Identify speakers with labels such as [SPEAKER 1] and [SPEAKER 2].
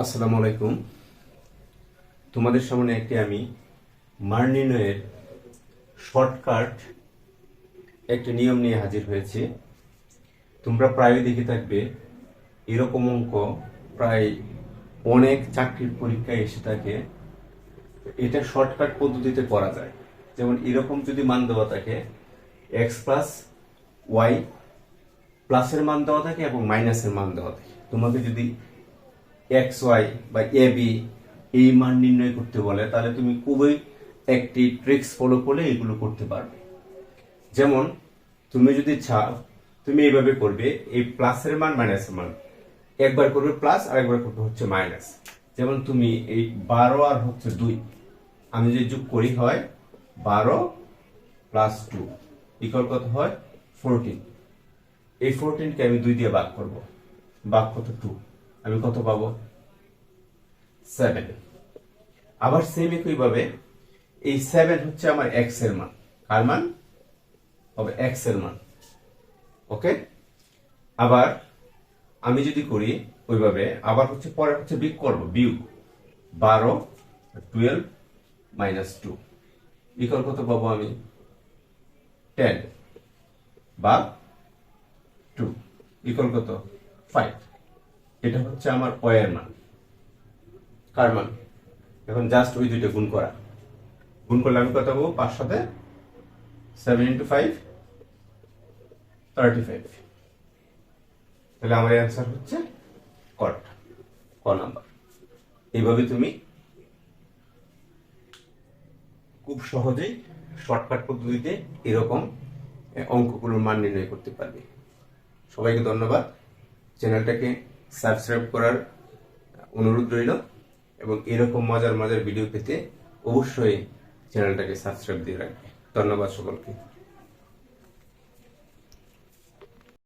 [SPEAKER 1] আসসালামু আলাইকুম। তোমাদের সামনে একটি আমি নির্ণয়ের শর্টকাট একটি নিয়ম নিয়ে হাজির হয়েছি। তোমরা প্রায়ই দেখে থাকবে, এরকম অঙ্ক প্রায় অনেক চাকরির পরীক্ষায় এসে থাকে। এটা শর্টকাট পদ্ধতিতে করা যায়। যেমন এরকম যদি মান দেওয়া থাকে এক্স প্লাস ওয়াই প্লাসের মান দেওয়া থাকে এবং মাইনাসের মান দেওয়া থাকে। তোমাকে যদি এক্স ওয়াই বা এ বি এই মান নির্ণয় করতে বলে, তাহলে তুমি খুবই একটি ট্রিক্স ফলো করলে এগুলো করতে পারবে। যেমন, তুমি যদি চাও, তুমি এইভাবে করবে, এই প্লাসের মান মাইনাসের মান। একবার করবে প্লাস আর একবার করবে হচ্ছে মাইনাস যেমন তুমি এই বারো আর হচ্ছে দুই। আমি যদি যোগ করি, হয় বারো প্লাস টু ইকুয়াল কত হয়? ফোরটিন এই ফোরটিনকে আমি দুই দিয়ে ভাগ করব। ভাগ কত? টু আমি কত পাবো? সেভেন আবার সেম একই ভাবে, এই সেভেন হচ্ছে আমার এক্সের মান। কার মান? হবে এক্সের মান। ওকে আবার আমি যদি করি ওইভাবে, আবার হচ্ছে পরে হচ্ছে বিগ করব বিউ বারো টুয়েলভ মাইনাস টু ইকুয়াল কত পাবো আমি? টেন বা টু ইকুয়াল কত? ফাইভ এটা হচ্ছে আমার ওয়ের মান, কার মান? এখন জাস্ট ওই দুইটা গুণ করা। গুণ করলে আমি কত পাবো? পাঁচ সাথে seven into five thirty five তাহলে আমার অ্যান্সার হচ্ছে কট ক নাম্বার এইভাবে তুমি খুব সহজেই শর্টকাট পদ্ধতিতে এরকম অঙ্কগুলোর মান নির্ণয় করতে পারবে। সবাইকে ধন্যবাদ। চ্যানেলটাকে সাবস্ক্রাইব করার অনুরোধ রইল এবং এরকম মজার মজার ভিডিও পেতে অবশ্যই চ্যানেলটাকে সাবস্ক্রাইব দিয়ে রাখবে। ধন্যবাদ সকলকে।